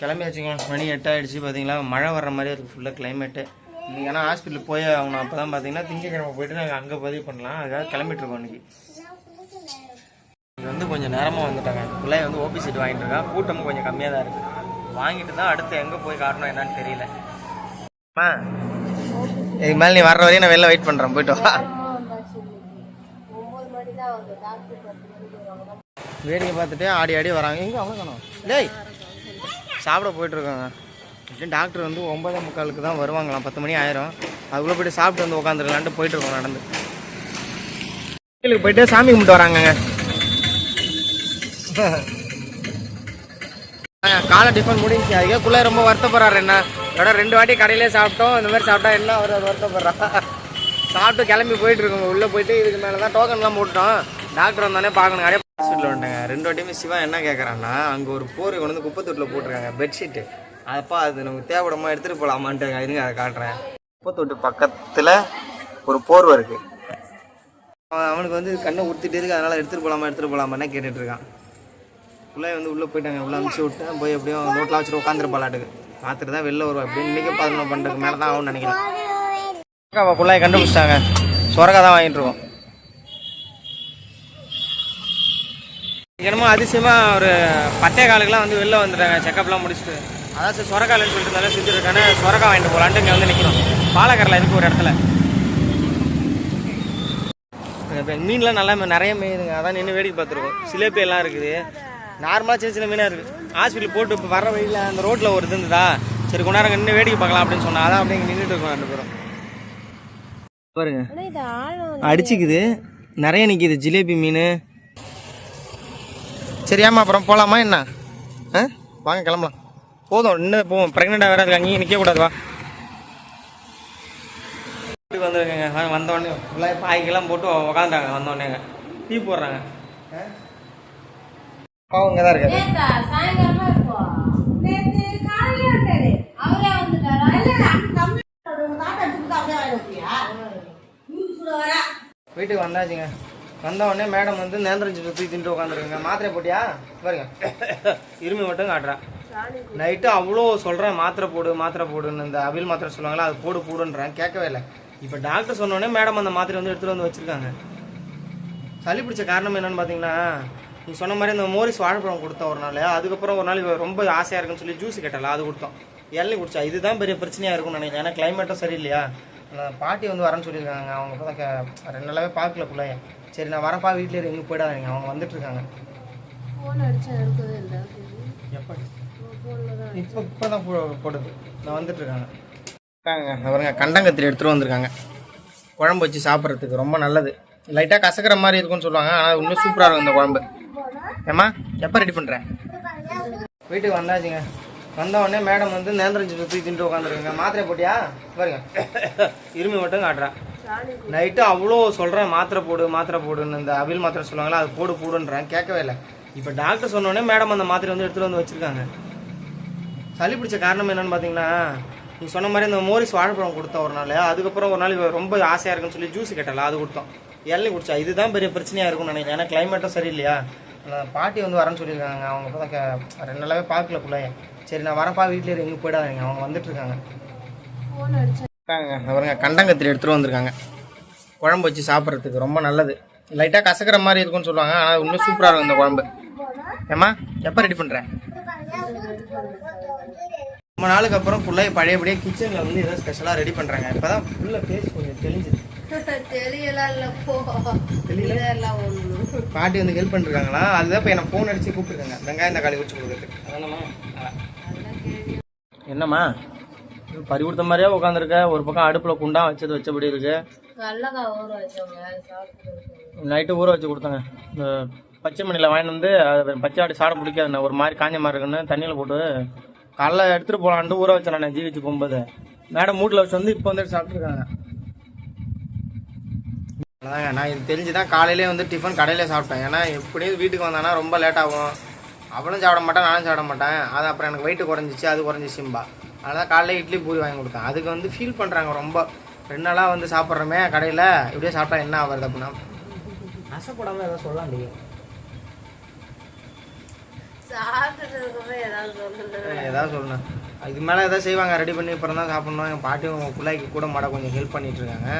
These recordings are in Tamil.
கிளம்பியாச்சுங்க. மணி எட்டாயிடுச்சு பார்த்தீங்களா மழை வர்ற மாதிரி இருக்குது ஃபுல்லாக கிளைமேட்டு நீங்கள் ஆனால் ஹாஸ்பிட்டல் போய் ஆகணும். அப்போ தான் பார்த்தீங்கன்னா திங்கக்கிழமை போயிட்டு நாங்கள் அங்கே பதிவு பண்ணலாம். அதுக்காக கிளம்பிட்டுருக்கோம் இன்றைக்கி இங்கே வந்து கொஞ்சம் நேரமாக வந்துட்டாங்க. பிள்ளை வந்து ஓபி சீட் வாங்கிட்டு இருக்கா. கூட்டம் கொஞ்சம் கம்மியாக தான் இருக்குது வாங்கிட்டு தான் அடுத்து எங்கே போய் காட்டணும் என்னன்னு தெரியல. அம்மா இதுக்கு மேலே நீ வர்ற வரையும் நான் வெளில வெயிட் பண்ணுறேன் போயிட்டு வா. வேடிக்கை பார்த்துட்டு ஆடி ஆடி வராங்க. எங்கே அவ்வளோ காணும் டேய் சாப்பிட போயிட்டுருக்காங்க. டாக்டர் வந்து ஒம்பதே முக்காலுக்கு தான் வருவாங்களாம். பத்து மணி ஆயிரும். அதுக்குள்ளே போயிட்டு சாப்பிட்டு வந்து உட்காந்துருக்கலான்ட்டு போயிட்டுருக்கோம் நடந்து. கோயிலுக்கு போயிட்டு சாமி கும்பிட்டு வராங்கங்க. காலை டிஃபன் முடிஞ்சு அதுக்கே ரொம்ப வருத்தப்படுறாரு என்ன? என்னோட ரெண்டு வாட்டி கடையிலே சாப்பிட்டோம். இந்த மாதிரி சாப்பிட்டா என்ன? அவர் வருத்தப்படுறா. சாப்பிட்டு கிளம்பி போயிட்டு இருக்கோங்க உள்ளே போயிட்டு இதுக்கு மேலே தான் டோக்கன்லாம் போட்டோம். டாக்டர் வந்தானே பார்க்கணும். ஹாஸ்பிட்டலில் வந்துட்டாங்க ரெண்டு வாட்டியுமே சிவா என்ன கேட்குறான்னா அங்கே ஒரு போர் கொண்டு வந்து குப்பத்தொட்டில் போட்டிருக்காங்க பெட்ஷீட்டு அப்பா அது நமக்கு தேவைப்படமா எடுத்துகிட்டு போகலாமான்ட்டு இருங்க அதை காட்டுறேன். குப்பத்தொட்டு பக்கத்தில் ஒரு போர்வை இருக்குது அவன் அவனுக்கு வந்து கண்ணை உடுத்திட்டு இருக்கு அதனால் எடுத்துகிட்டு போகலாமா எடுத்துகிட்டு போகலாமான்னு கேட்டுட்ருக்கான் உள்ளே வந்து உள்ளே போயிட்டாங்க உள்ளே அனுப்பிச்சி விட்டேன் போய் எப்படியும் நோட்டில் வச்சுட்டு உட்காந்துருப்பாளாட்டுக்கு பார்த்துட்டு தான் வெளில வருவா. அப்படின்னு இன்றைக்கி பதினொன்று பண்ணுறதுக்கு மேலே தான் ஆகும்னு நினைக்கிறேன். அக்கா குள்ளாய் கண்டுபிடிச்சிட்டாங்க. சொரக்கா தான் வாங்கிட்டு இருக்கோம். என்னமோ அதிசயமாக ஒரு பத்தே காலுக்குலாம் வந்து வெளில வந்துட்டாங்க செக்கப்லாம் முடிச்சுட்டு. அதான் சரி சொரக்காலன்னு சொல்லிட்டு இருந்தாலும் செஞ்சுருக்கானே சொரக்கா வாங்கிட்டு போகலான்ட்டு இங்கே வந்து நிற்கிறோம் பாலக்கரில் இருக்கு ஒரு இடத்துல. இப்போ மீன்லாம் நல்லா மே- நிறைய மேயுதுங்க. அதான் நின்று வேடிக்கை பார்த்துருக்கோம். சிலேபி எல்லாம் இருக்குது. நார்மலாக சின்ன சின்ன மீனாக இருக்குது ஹாஸ்பிட்டல் போட்டு இப்போ வர வழியில் அந்த ரோட்டில் ஒரு இது இருந்ததா? சரி கொஞ்ச நேரம் நின்று வேடிக்கை பார்க்கலாம் அப்படின்னு சொன்னா அதான் அப்படியே இங்கே நின்றுட்டு இருக்கோம் ரெண்டு பேரும். பாருங்க. அடிச்சுக்குது. நிறைய நிற்கிது ஜிலேபி மீன். சரியாம்மா அப்புறம் போகலாமா என்ன? ஆ? வாங்க கிளம்பலாம். போதும் இன்னும் போவோம் ப்ரெக்னெண்ட்டாக வேறு இருக்காங்க. இங்கே நிற்கக்கூடாது வா. வீட்டுக்கு வந்துருக்கேங்க. வந்தோடனே ஃபுல்லாக பாய்க்கெல்லாம் போட்டு உக்காந்துட்டாங்க வந்தோடனேங்க டீ போடுறாங்க. பாவம் இங்கே தான் இருக்காரு? வீட்டுக்கு வந்தாச்சுங்க. வந்த உடனே மேடம் வந்து நேந்திரம் சிப்ஸ் தூக்கி தின்ட்டு உட்காந்துருக்குங்க மாத்திரை போட்டியா? பாருங்க. இருமி மட்டும் காட்டுறா. நைட்டு அவ்வளோ சொல்கிறேன் மாத்திரை போடு மாத்திரை போடுன்னு இந்த அவில் மாத்திரை சொல்லுவாங்களா அது போடு போடுன்றேன். கேட்கவே இல்லை. இப்போ டாக்டர் சொன்ன உடனே மேடம் அந்த மாத்திரை வந்து எடுத்துகிட்டு வந்து வச்சுருக்காங்க. சளி பிடிச்ச காரணம் என்னன்னு பார்த்தீங்கன்னா நீ சொன்ன மாதிரி இந்த மோரிஸ் வாழைப்பழம் கொடுத்தோம் ஒரு நாள். அதுக்கப்புறம் ஒரு நாள் ரொம்ப ஆசையாக இருக்குன்னு சொல்லி ஜூஸ் கேட்டல அது கொடுத்தோம். இளநீ குடிச்சா. இதுதான் பெரிய பிரச்சனையாக இருக்கும்னு நினைக்கிறேன். ஏன்னா கிளைமேட்டும் சரியில்லையா? பாட்டி வந்து வரேன்னு சொல்லியிருக்காங்க. அவங்க இப்போ தான் ரெண்டு நாளாவே பார்க்கல பிள்ளைய சரி நான் வரப்பா வீட்டில் எங்கே போயிடாதீங்க. அவங்க வந்துட்டு இருக்காங்க phone அடிச்சா எடுக்கவே இல்ல. எப்போ. இப்போ இப்போ தான் போடுது. நான் வந்துட்டு இருக்காங்க அவருங்க கண்டங்கத்திரி எடுத்துகிட்டு வந்திருக்காங்க. குழம்பு வச்சு சாப்பிட்றதுக்கு ரொம்ப நல்லது. லைட்டாக கசக்கிற மாதிரி இருக்கும்னு சொல்லுவாங்க. ஆனால் இன்னும் சூப்பராக இருக்கும் இந்த குழம்பு. ஏம்மா எப்போ ரெடி பண்ணுறேன் வீட்டுக்கு வந்தாச்சுங்க. வந்தவொடனே மேடம் வந்து நேந்திரம் சிப்ஸ் தூக்கி தின்ட்டு உட்காந்துருக்கீங்க மாத்திரை போட்டியா? பாருங்க. இருமி மட்டும் காட்டுறா நைட்டு அவ்வளோ சொல்கிறேன் மாத்திரை போடு மாத்திரை போடுன்னு இந்த அவில் மாத்திரை சொல்லுவாங்களா அது போடு போடுன்றேன். கேட்கவே இல்லை. இப்போ டாக்டர் சொன்னோடனே மேடம் அந்த மாத்திரை வந்து எடுத்துகிட்டு வந்து வச்சுருக்காங்க. சளி பிடிச்ச காரணம் என்னன்னு பார்த்தீங்கன்னா நீ சொன்ன மாதிரி இந்த மோரிஸ் வாழைப்பழம் கொடுத்தோம் ஒரு நாள் அதுக்கப்புறம் ஒரு நாள் இவ ரொம்ப ஆசையாக இருக்குன்னு சொல்லி ஜூஸ் கேட்டல அது கொடுத்தோம். இளநீ குடிச்சா இதுதான் பெரிய பிரச்சனையாக இருக்கும்னு நினைக்கிறேன். ஏன்னா கிளைமேட்டும் சரியில்லையா? பாட்டி வந்து வரேன்னு சொல்லியிருக்காங்க. அவங்க இப்போ தான் ரெண்டு நாளாவே பார்க்கல பிள்ளைய. சரி நான் வரப்பா வீட்டில் எங்கே போயிடாதீங்க. அவங்க வந்துட்டு இருக்காங்க phone அடிச்சா இருக்காங்க. அவருங்க கண்டங்கத்திரி எடுத்துகிட்டு வந்திருக்காங்க. குழம்பு வச்சு சாப்பிட்றதுக்கு ரொம்ப நல்லது. லைட்டாக கசக்கிற மாதிரி இருக்கும்னு சொல்லுவாங்க. ஆனால் இன்னும் சூப்பராக இருக்கும் இந்த குழம்பு. ஏம்மா எப்போ ரெடி பண்ணுறேன் ரொம்ப நாளுக்கு அப்புறம் ஃபுல்லாக பழையபடியே கிச்சனில் வந்து ஏதோ ஸ்பெஷலாக ரெடி பண்ணுறாங்க இப்போ தான் ஃபுல்லாக ஃபேஸ் கொஞ்சம் தெளிஞ்சுது. பாட்டி வந்து ஹெல்ப் பண்ணிருக்காங்களா? அதுதான் இப்போ என்னை ஃபோன் அடிச்சு கூப்பிட்டுருக்காங்க. வெங்காயம் தக்காளி உரிச்சு கொடுக்குறதுக்கு. என்னம்மா? பறி கொடுத்த மாதிரியே உட்காந்துருக்க ஒரு பக்கம் அடுப்பில் குண்டா வச்சது வச்சபடி இருக்கு. நைட்டு ஊற வச்சு கொடுத்தாங்க. இந்த பச்சை மணியில் வாங்கிட்டு வந்து அது பச்சை ஆடி சாட பிடிக்காதுண்ணே. ஒரு மாதிரி காஞ்ச மாதிரி இருக்குன்னு தண்ணியில் போட்டு காலைல எடுத்துகிட்டு போகலான்ட்டு ஊற வச்சேன் நான் ஜிஹெச் போகும்போது மேடம் மூட்டில் வச்சு வந்து இப்போ வந்துட்டு சாப்பிட்ருக்காங்க அதாங்க நான் இது தெரிஞ்சு தான் காலையிலே வந்து டிஃபன் கடையிலே சாப்பிட்டேன். ஏன்னா எப்படியும் வீட்டுக்கு வந்தானா ரொம்ப லேட் ஆகும். அவளும் சாப்பிட மாட்டேன் நானும் சாப்பிட மாட்டேன். அது அப்புறம் எனக்கு வெயிட் குறைஞ்சிச்சு அது குறைஞ்சிச்சும்பா அதனால் காலையில இட்லி பூரி வாங்கி கொடுத்தேன். அதுக்கு வந்து ஃபீல் பண்ணுறாங்க ரொம்ப. ரெண்டு நாளாக வந்து சாப்பிட்றோமே கடையில். இப்படியே சாப்பிட்டா என்ன ஆகுறது அப்படின்னா? ஆசைப்படாமல் நீ சாப்பிட்டு இருக்கவே ஏதாவது சொல்லணும் இதுக்கு மேலே ஏதாவது செய்வாங்க ரெடி பண்ணி அப்புறம் தான் சாப்பிட்ணும். எங்கள் பாட்டி உங்கள் பிள்ளைக்கு கூட மாட கொஞ்சம் ஹெல்ப் பண்ணிட்டு இருக்காங்க.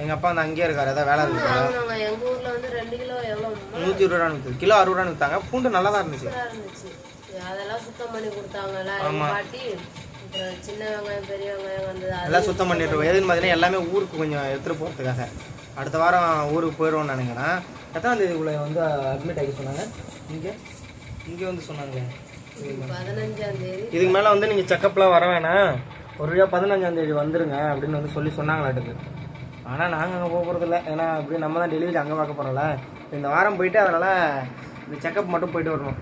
எங்கள் அப்பா வந்து அங்கேயே இருக்காரு ஏதாவது வேலை இருக்கு வாங்கினாங்க எங்க ஊர்ல வந்து ரெண்டு கிலோ எவ்வளவு நூற்றி இருபது ரூபா விற்று கிலோ அறுபது ரூபா விற்றாங்க பூண்டு நல்லா தான் இருந்துச்சு இருந்துச்சு. அதெல்லாம் சுத்தம் பண்ணி கொடுத்தாங்கல்ல எங்க பாட்டி. சின்ன வெங்காயம் பெரிய வெங்காயம் வந்தது எல்லாம் சுத்தம் பண்ணிட்டு இருக்கோம். எதுன்னு பார்த்தீங்கன்னா எல்லாமே ஊருக்கு கொஞ்சம் எடுத்துகிட்டு போகிறதுக்காக அடுத்த வாரம் ஊருக்கு போயிடுவோம்னு நினைக்கிறேன். எத்தனாம் தேதிக்குள்ளே வந்து அட்மிட் ஆகி சொன்னாங்க. இங்கே? இங்கே வந்து சொன்னாங்களே. தேதி. இதுக்கு மேலே வந்து நீங்கள் செக்கப்லாம் வர வேணாம். ஒரு வழியாக பதினஞ்சாம் தேதி வந்துருங்க அப்படின்னு வந்து சொல்லி சொன்னாங்களாட்டுக்கு. ஆனால் நாங்கள் அங்கே போக போகிறதில்ல ஏன்னா அப்படியே நம்ம தான் டெலிவரி அங்கே பார்க்க போகிறோம்ல இந்த வாரம் போயிட்டு அதனால் இந்த செக்கப் மட்டும் போயிட்டு வரணும்.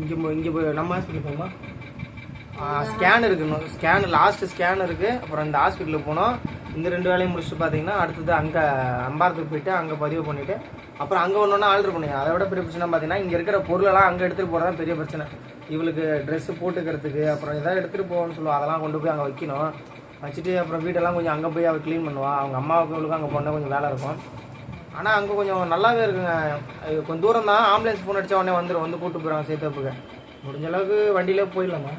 இங்கே இங்கே போய் நம்ம ஹாஸ்பிட்டல் போகுமா ஸ்கேன் இருக்கணும் ஸ்கேன் லாஸ்ட் ஸ்கேன் இருக்குது அப்புறம் இந்த ஹாஸ்பிட்டலுக்கு போனோம். இந்த ரெண்டு வேலையும் முடிச்சுட்டு பார்த்தீங்கன்னா அடுத்தது அங்கே அம்பாரத்துக்கு போயிட்டு அங்கே பதிவு பண்ணிவிட்டு அப்புறம் அங்கே ஒன்று ஒன்றா ஆர்டர் பண்ணுங்க அதை விட பெரிய பிரச்சனை பார்த்தீங்கன்னா இங்கே இருக்கிற பொருளெல்லாம் அங்கே எடுத்துகிட்டு போகிறது தான் பெரிய பிரச்சனை. இவளுக்கு ட்ரெஸ்ஸு போட்டுக்கிறதுக்கு அப்புறம் எதாவது எடுத்துகிட்டு போகணும்னு சொல்லுவோம். அதெல்லாம் கொண்டு போய் அங்கே வைக்கணும். வச்சுட்டு அப்புறம் வீடெல்லாம் கொஞ்சம் அங்கே போய் அவள் க்ளீன் பண்ணுவாள் அவங்க அம்மாவுக்கு இவளுக்கும் அங்கே போனால் கொஞ்சம் வேலை இருக்கும். ஆனால் அங்கே கொஞ்சம் நல்லாவே இருக்குங்க. அது கொஞ்சம் தூரம் தான். ஆம்புலன்ஸ் ஃபோன் அடிச்ச உடனே வந்துடும் வந்து கூப்பிட்டு போயிடுவாங்க சேத்தப்புக்கு. முடிஞ்ச அளவுக்கு வண்டியிலே போயிடலாமா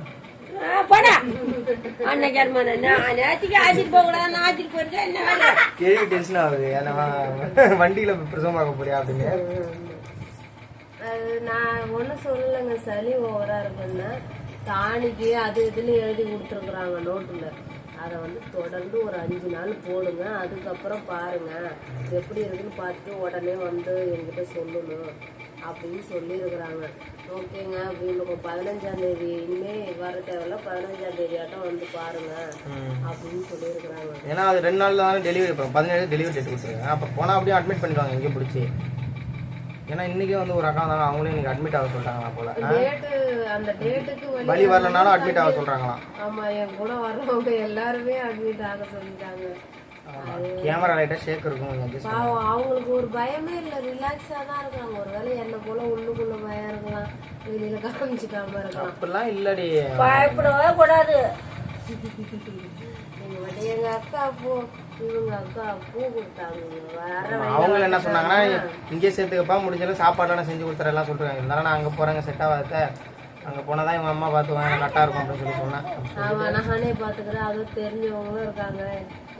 கேள்வி டென்ஷன் ஆகுது. ஏன்னா வண்டியில் பிரசவம் பார்க்க போறியா அப்படின்னு. நான் ஒன்றும் சொல்லலைங்க சளி ஓவரா இருக்குன்னு. டானிக்கு அது இதுன்னு எழுதி கொடுத்துருக்குறாங்க நோட்டில். அதை வந்து தொடர்ந்து ஒரு அஞ்சு நாள் போடுங்க. அதுக்கப்புறம் பாருங்க. எப்படி இருக்குன்னு பார்த்துட்டு உடனே வந்து என்கிட்ட சொல்லணும் அப்படின்னு சொல்லியிருக்கிறாங்க. ஓகேங்க. அப்படின்னு பதினஞ்சாம் தேதி இனிமே வர தேவையில்ல. பதினஞ்சாம் தேதி ஆட்டம் வந்து பாருங்க அப்படின்னு சொல்லியிருக்கிறாங்க. ஏன்னா அது ரெண்டு நாள் தான் டெலிவரி பதினேழு டெலிவரி டேட் கொடுத்துருங்க. அப்போ போனால் அப்படியே அட்மிட் பண்ணிடுவாங்க இங்கே பிடிச்சி. ஏன்னா இன்றைக்கே வந்து ஒரு அக்கா வந்தாங்க அவங்களும் இன்னைக்கு அட்மிட் ஆக சொல்லிட்டாங்களா போல. டேட்டு அந்த டேட்டுக்கு வலி வரலனாலும் அட்மிட் ஆக சொல்கிறாங்களாம் ஆமா என் கூட வர்றவங்க எல்லாருமே அட்மிட் ஆக சொல்லிட்டாங்க. கேமரா லைட்டாக ஷேக் இருக்கும் பாவம் அவங்களுக்கு ஒரு பயமே இல்ல ரிலாக்ஸா தான் இருக்காங்க. ஒருவேளை என்ன போல உள்ளுக்குள்ள பயம் இருக்கலாம் வெளியில காமிச்சிக்காம இருக்கலாம். அப்படிலாம் இல்லடி. பயப்படவே கூடாது. எங்க அக்கா பூ. அவங்க என்ன சொன்னாங்கன்னா இங்கேயே சேர்த்துக்கப்பா முடிஞ்சாலும் சாப்பாடுலாம் செஞ்சு கொடுத்துற எல்லாம் சொல்றாங்க இருந்தாலும் நான் அங்கே போகிறேங்க செட் ஆகாத அங்கே போனால் தான் இவங்க அம்மா பார்த்துவாங்க கரெக்டாக இருக்கும் அப்படின்னு சொல்லி சொன்னேன். நானே பாத்துக்கிறேன் அதுவும் தெரிஞ்சவங்களும் இருக்காங்க.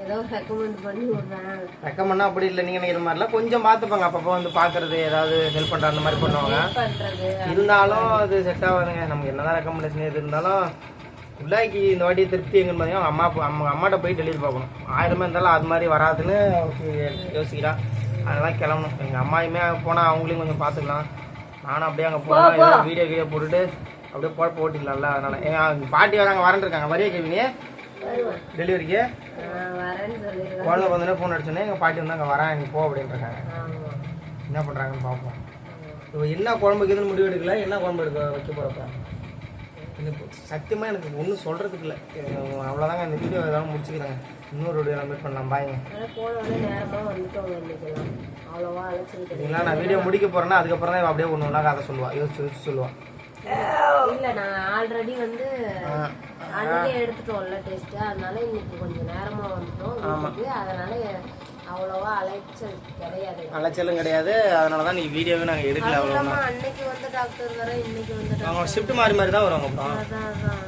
ஏதோ ரெக்கமெண்ட் பண்ணி விடுறேன். ரெக்கமெண்டா அப்படி இல்லை. நீங்கள் நினைக்கிற மாதிரிலாம் கொஞ்சம் பார்த்துப்பாங்க. அப்பப்போ வந்து பார்க்கறது ஏதாவது ஹெல்ப் பண்ணுற அந்த மாதிரி பண்ணுவாங்க. இருந்தாலும் அது செட் ஆகாதுங்க. நமக்கு என்னதான் ரெக்கமெண்டேஷன் எது இருந்தாலும் பிள்ளைக்கு இந்த வாட்டி திருப்தி எங்கன்னு பார்த்தீங்கன்னா அம்மா அவங்க அம்மாட்ட போய் டெலிவரி பார்க்கணும். ஆயிரமே இருந்தாலும் அது மாதிரி வராதுன்னு அவருக்கு யோசிக்கிறா. அதெல்லாம் கிளம்பணும். எங்கள் அம்மாயுமே போனால் அவங்களையும் கொஞ்சம் பார்த்துக்கலாம். நானும் அப்படியே அங்கே போகிறேன் வீடியோ கீடியோ போட்டுட்டு அப்படியே போட போட்டிடலாம்ல அதனால என் பாட்டி வராங்க வரேன் இருக்காங்க. வரைய கேவினியே டெலிவரிக்கு குழந்தை வந்தோடனே ஃபோன் அடிச்சோன்னே எங்கள் பாட்டி வந்து அங்கே வரேன் நீ போ ஆமா. என்ன பண்ணுறாங்கன்னு பார்ப்போம் இப்போ என்ன குழம்புக்கு இதுன்னு முடிவு எடுக்கல. என்ன குழம்பு எடுக்க வைக்க போகிறப்ப எனக்கு சத்தியமாக எனக்கு ஒன்றும் சொல்கிறதுக்கு இல்லை. அவ்வளோதாங்க இந்த வீடியோ ஏதாவது முடிச்சுக்கிறேங்க. இன்னொரு வீடியோ மீட் பண்ணலாம். பாய்ங்க சரிங்களா நான் வீடியோ முடிக்க போகிறேன்னா அதுக்கப்புறம் தான் அப்படியே ஒன்று ஒன்றா கதை சொல்லுவா. யோசிச்சு யோசிச்சு சொல்லுவா. இல்ல நான் ஆல்ரெடி வந்து அன்னைக்கே எடுத்துட்டோம்ல டெஸ்ட் அதனால இன்னைக்கு கொஞ்சம் நேரமா வந்துட்டோம். அதனால அவ்வளவா அலைச்சல் கிடையாது. அலைச்சலும் கிடையாது. அதனால தான் நீ வீடியோவே நாங்கள் எடுக்கல அவ்வளோ அன்னைக்கு வந்த டாக்டர் வர இன்னைக்கு வந்த அவங்க ஷிஃப்ட் மாறி மாதிரி தான் வருவாங்க அப்புறம்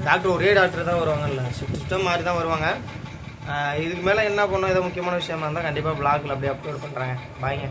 டாக்டர் ஒரே டாக்டர் தான் வருவாங்கல்ல. ஷிஃப்ட் ஷிஃப்ட்டாக மாறி தான் வருவாங்க. இதுக்கு மேலே என்ன பண்ணோம்? ஏதோ முக்கியமான விஷயமா இருந்தால் கண்டிப்பாக பிளாக்ல அப்படியே அப்லோட் பண்ணுறாங்க பாய்ங்க